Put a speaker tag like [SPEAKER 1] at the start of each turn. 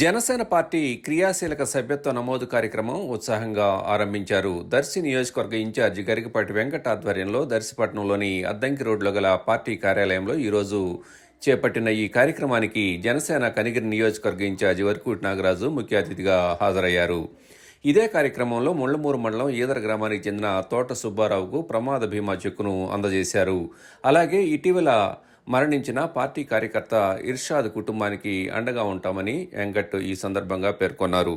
[SPEAKER 1] Janasena party క్రియాశీలక సభ్యత్వ నమోదు కార్యక్రమం ఉత్సాహంగా ఆరంభించారు. దర్శి నియోజకవర్గ ఇన్ఛార్జి గరికపాటి వెంకట ఆధ్వర్యంలో దర్శిపట్నంలోని అద్దంకి రోడ్లో గల పార్టీ కార్యాలయంలో ఈరోజు చేపట్టిన ఈ కార్యక్రమానికి జనసేన కనిగిరి నియోజకవర్గ ఇన్ఛార్జి వరకూటి నాగరాజు ముఖ్య అతిథిగా హాజరయ్యారు. ఇదే కార్యక్రమంలో ముళ్ళమూరు మండలం ఈదర గ్రామానికి చెందిన తోట సుబ్బారావుకు ప్రమాద బీమా చెక్కును అందజేశారు. అలాగే ఇటీవల మరణించిన పార్టీ కార్యకర్త ఇర్షాద్ కుటుంబానికి అండగా ఉంటామని వెంకట్ ఈ సందర్భంగా పేర్కొన్నారు.